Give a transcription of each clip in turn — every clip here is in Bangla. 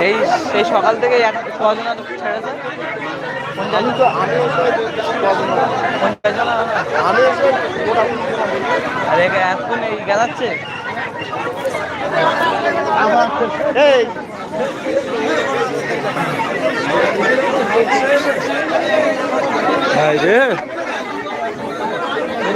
এই এই সকাল থেকে এক কজন ছেড়েছে আমি তো আমি আমি এসে আর একে এখন এই গেলাচ্ছে। এই। রে কমল মনে হয় ছেড়ে দিতে হবে।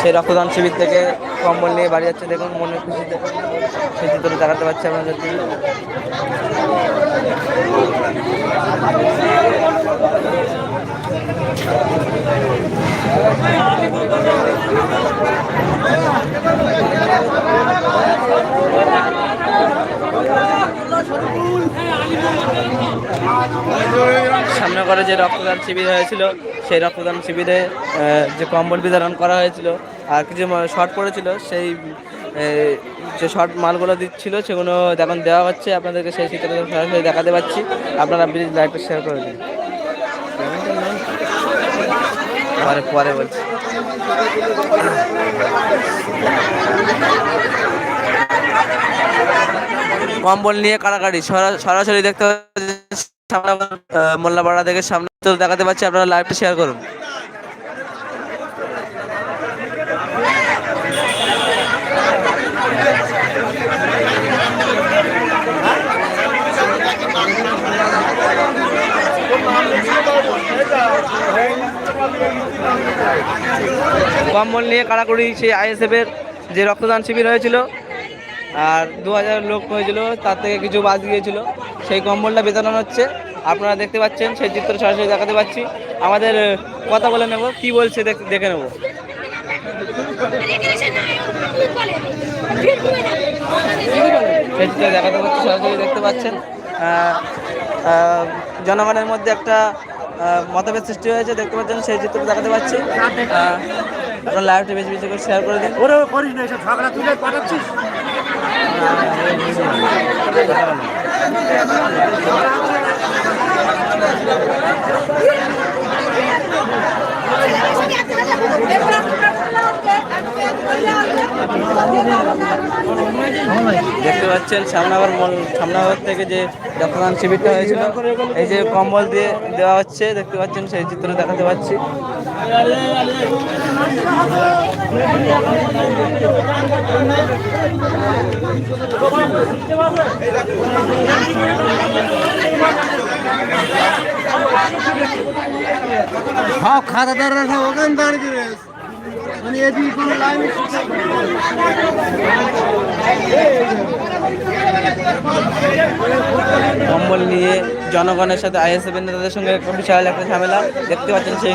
সেই রক্তদান শিবির থেকে কম্বল নিয়ে বাড়ি যাচ্ছে। দেখুন, মনের খুশিতে সেই চিত্র দেখাতে পারছি আপনাদেরকে সামনে করে যে রক্তদান শিবির হয়েছিল, সেই রক্তদান শিবিরে যে কম্বল বিতরণ করা হয়েছিল আর কিছু শর্ট পড়েছিল, সেই যে শর্ট মালগুলো দিচ্ছিল সেগুলো এখন দেওয়া হচ্ছে। আপনাদেরকে সেই চিত্রটা সরাসরি দেখাতে পাচ্ছি। আপনারা প্লিজ লাইভটা শেয়ার করে দিন। পরে পরে বলছি। কম্বল নিয়ে কাড়াকাড়ি সরা- সরাসরি দেখতে সামনে মোল্লাপাড়া থেকে সামনে তো দেখাতে পাচ্ছি, আপনারা লাইভটা শেয়ার করুন। কম্বল নিয়ে কাড়াকুড়ি সেই আইএসএফ এর যে রক্তদান শিবির হয়েছিল, আর দু হাজার লোক হয়েছিল, তার থেকে কিছু বাদ গিয়েছিল। সেই কম্বলটা বিতরণ হচ্ছে। আপনারা দেখতে পাচ্ছেন সেই চিত্র সরাসরি দেখাতে পাচ্ছি আমাদের কথা বলে নেব কি বলছে দেখ- নেব সেই চিত্র দেখাতে পাচ্ছি সরাসরি দেখতে পাচ্ছেন জনগণের মধ্যে একটা মতভেদ সৃষ্টি হয়েছে দেখতে পাচ্ছেন সেই চিত্র দেখাতে পাচ্ছি আপনারা লাইভটা বেশি বেশি করে শেয়ার করে দিন ওরে করিস না এসব ঝগড়া তুলে পাঠাচ্ছিস দেখতে পাচ্ছেন সামনাগর মল, সামনাগর থেকে যে রক্তদান শিবিরটা হয়েছিল, এই যে কম্বল দিয়ে দেওয়া হচ্ছে, দেখতে পাচ্ছেন সেই চিত্র দেখাতে পাচ্ছি। সব খাতাদাররা সব ওখানে দাঁড়িয়ে রয়েছে মানে এদিকে কোনো লাইনে কম্বল নিয়ে জনগণের সাথে আইএসএফ নেতাদের সঙ্গে একটা বিশাল একটা ঝামেলা দেখতে পাচ্ছেন, সেই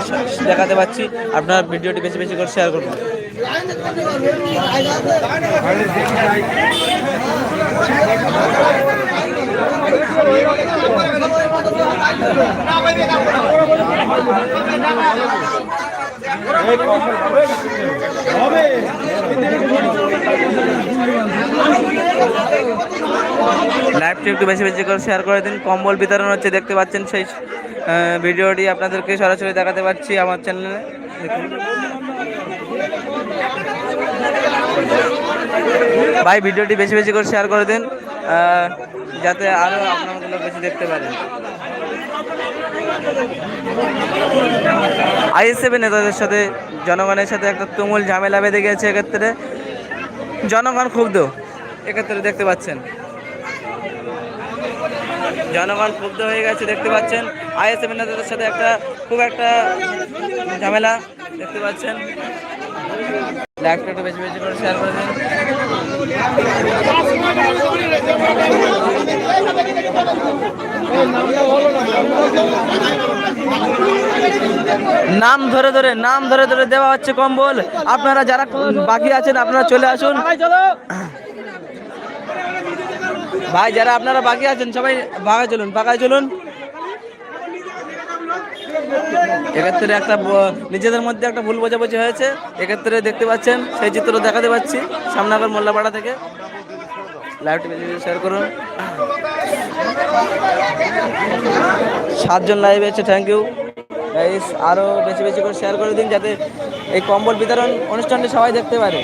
দেখাতে পাচ্ছি। আপনারা ভিডিওটি বেশি বেশি করে শেয়ার করুন হবে লাইভটি একটু বেশি বেশি করে শেয়ার করে দিন। কম্বল বিতরণ হচ্ছে, দেখতে পাচ্ছেন সেই ভিডিওটি আপনাদেরকে সরাসরি দেখাতে পাচ্ছি আমার চ্যানেলে ভাই, ভিডিওটি বেশি বেশি করে শেয়ার করে দিন যাতে আরও আপনাগুলো বেশি দেখতে পারেন আইএসএফ নেতাদের সাথে, জনগণের সাথে একটা তুমুল ঝামেলা বেঁধে গেছে এক্ষেত্রে। জনগণ ক্ষুব্ধ, এক্ষেত্রে দেখতে পাচ্ছেন। জনগণ ক্ষুব্ধ হয়ে গেছে দেখতে পাচ্ছেন। আইএসএফ নেতাদের সাথে একটা খুব একটা ঝামেলা দেখতে পাচ্ছেন। লাইভটা একটু বেশি বেশি করে শেয়ার করে দিন। নাম ধরে ধরে নাম ধরে ধরে দেওয়া হচ্ছে কম্বল। আপনারা যারা বাকি আছেন আপনারা চলে আসুন। ভাই, যারা আপনারা বাকি আছেন, সবাই বাগায় চলুন বাগায় চলুন। এক্ষেত্রে একটা নিজেদের মধ্যে একটা ভুল বোঝাবুঝি হয়েছে। এক্ষেত্রে দেখতে পাচ্ছেন, সেই চিত্র দেখাতে পাচ্ছি সামনাগর মোল্লাপাড়া থেকে। বেশি শেয়ার করুন। সাতজন লাইভ আছে থ্যাংক ইউ গাইস আরও বেশি বেশি করে শেয়ার করে দিন, যাতে এই কম্বল বিতরণ অনুষ্ঠানটি সবাই দেখতে পারে।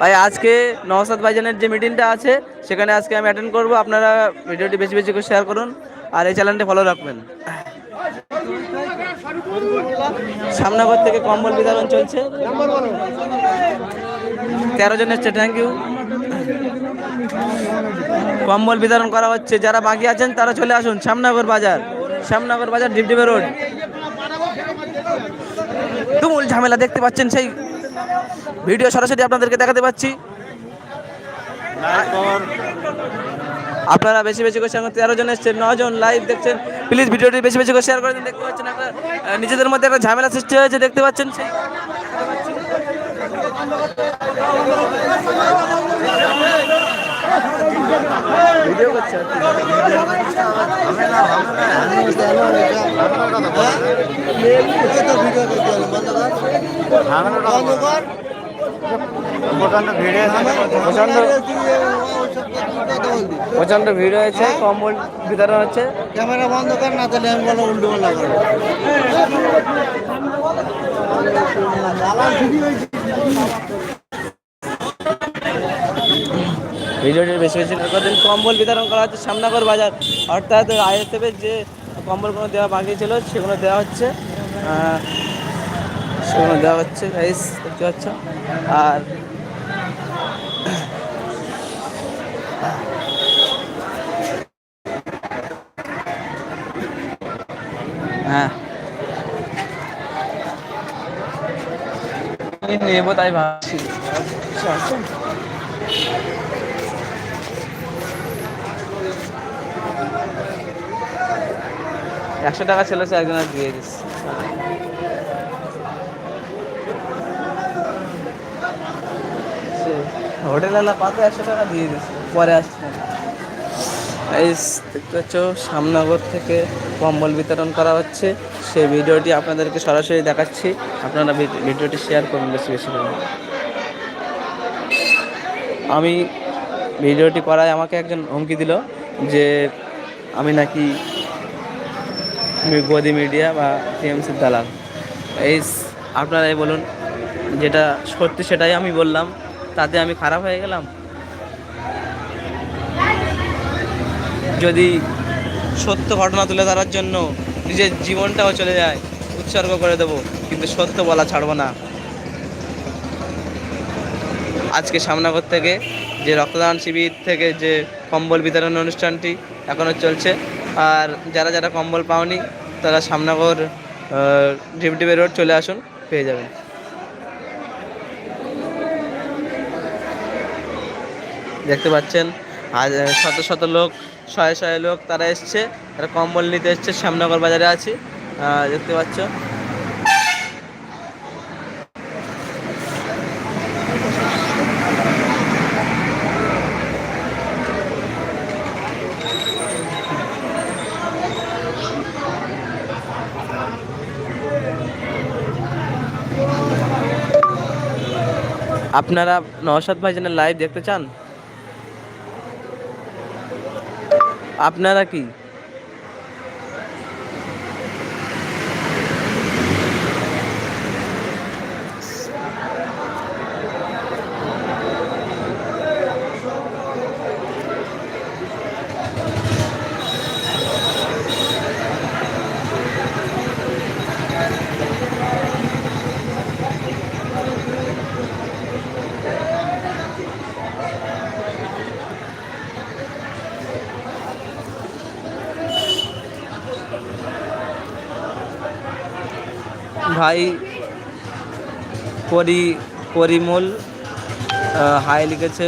ভাই, আজকে নওসাদ ভাইজানের যে মিটিংটা আছে, সেখানে আজকে আমি অ্যাটেন্ড করব। আপনারা ভিডিওটি বেশি বেশি করে শেয়ার করুন আর এই চ্যানেলটি ফলো রাখবেন। সামনাগর থেকে কম্বল বিতরণ চলছে। তেরো জন এসছে থ্যাংক ইউ কম্বল বিতরণ করা হচ্ছে। যারা বাকি আছেন, তারা চলে আসুন শ্যামনগর বাজার। শ্যামনগর বাজার ডিপডিপে রোড। তুমুল ঝামেলা দেখতে পাচ্ছেন সেই ভিডিও সরাসরি আপনাদেরকে দেখাতে পাচ্ছি। আপনারা বেশি বেশি করে শেয়ার করতে তেরো জন এসছেন জন লাইভ দেখছেন। প্লিজ ভিডিওটি বেশি বেশি করে শেয়ার করে দিন দেখতে পাচ্ছেন আহ, নিজেদের মধ্যে একটা ঝামেলা সৃষ্টি হয়েছে দেখতে পাচ্ছেন সেই। ভিডিও করছে প্রচণ্ড ভিড় হয়েছে কম্বল বিতরণ হচ্ছে। ক্যামেরা বন্ধ কর না তাহলে আমি বলো উল্টো করব। ভিডিওটি বেশি বেশি কদিন কম্বল বিতরণ করা হচ্ছে সামনাগর বাজার। অর্থাৎ আইএসএফের যে কম্বলগুলো দেওয়া বাকি ছিল, সেগুলো দেওয়া হচ্ছে। সেগুলো দেওয়া হচ্ছে গাইস দেখতে পাচ্ছ? আর হ্যাঁ। কি নেব তাই ভাবছি। একশো টাকা ছিল, সে একজনের দিয়ে একশো টাকা দিয়ে দিস পরে এই সামনগর থেকে কম্বল বিতরণ করা হচ্ছে। সেই ভিডিওটি আপনাদেরকে সরাসরি দেখাচ্ছি। আপনারা ভিডিওটি শেয়ার করুন বেশি বেশি করে। আমি ভিডিওটি করায় আমাকে একজন হুমকি দিল যে আমি নাকি গদি মিডিয়া বা টিএমসির দালাল। এই আপনারাই বলুন, যেটা সত্যি সেটাই আমি বললাম, তাতে আমি খারাপ হয়ে গেলাম? যদি সত্য ঘটনা তুলে ধরার জন্য নিজের জীবনটাও চলে যায়, উৎসর্গ করে দেব, কিন্তু সত্য বলা ছাড়বো না। আজকে সামনাগর থেকে যে রক্তদান শিবির থেকে যে কম্বল বিতরণ অনুষ্ঠানটি এখনও চলছে আর যারা যারা কম্বল পাওনি, তারা সামনাগর ডিপডিপে রোড চলে আসুন, পেয়ে যাবেন। দেখতে পাচ্ছেন শত শত লোক, শয়ে শয়ে লোক তারা এসছে, তারা কম্বল নিতে এসছে শ্যামনগর বাজারে আছি। দেখতে পাচ্ছ আপনারা নওশাদ ভাইজানের লাইভ দেখতে চান? আপনারা কি? ভাই, পরি, পরিমল হাই লিখেছে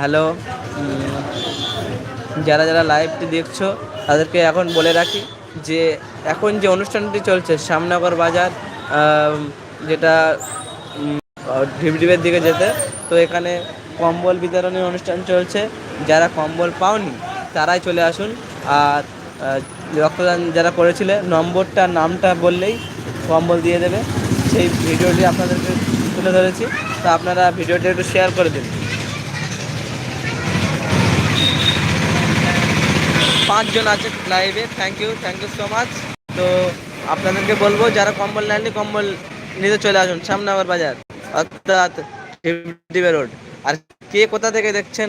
হ্যালো যারা যারা লাইভটি দেখছ, তাদেরকে এখন বলে রাখি যে, এখন যে অনুষ্ঠানটি চলছে, শ্যামনগর বাজার যেটা ঢিবঢিবের দিকে যেতে, তো এখানে কম্বল বিতরণের অনুষ্ঠান চলছে। যারা কম্বল পাওনি, তারাই চলে আসুন। আর রক্তদান যারা করেছিলে, নম্বরটা, নামটা বললেই কম্বল দিয়ে দেবে। সেই ভিডিওটি আপনাদেরকে তুলে ধরেছি। তো আপনারা ভিডিওটি একটু শেয়ার করে দিন। পাঁচজন আছে লাইভে thank you thank you so much তো আপনাদেরকে বলব, যারা কম্বল নেননি, কম্বল নিতে চলে আসুন। সামনে শ্যামনগর বাজার, অর্থাৎ রোড। আর কে কোথা থেকে দেখছেন?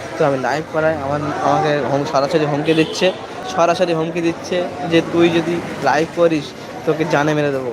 তো আমি লাইভ করাই। আমার আমাকে হোম সরাসরি হুমকি দিচ্ছে। সরাসরি হুমকি দিচ্ছে যে তুই যদি লাইভ করিস, তোকে জানে মেরে দেবো।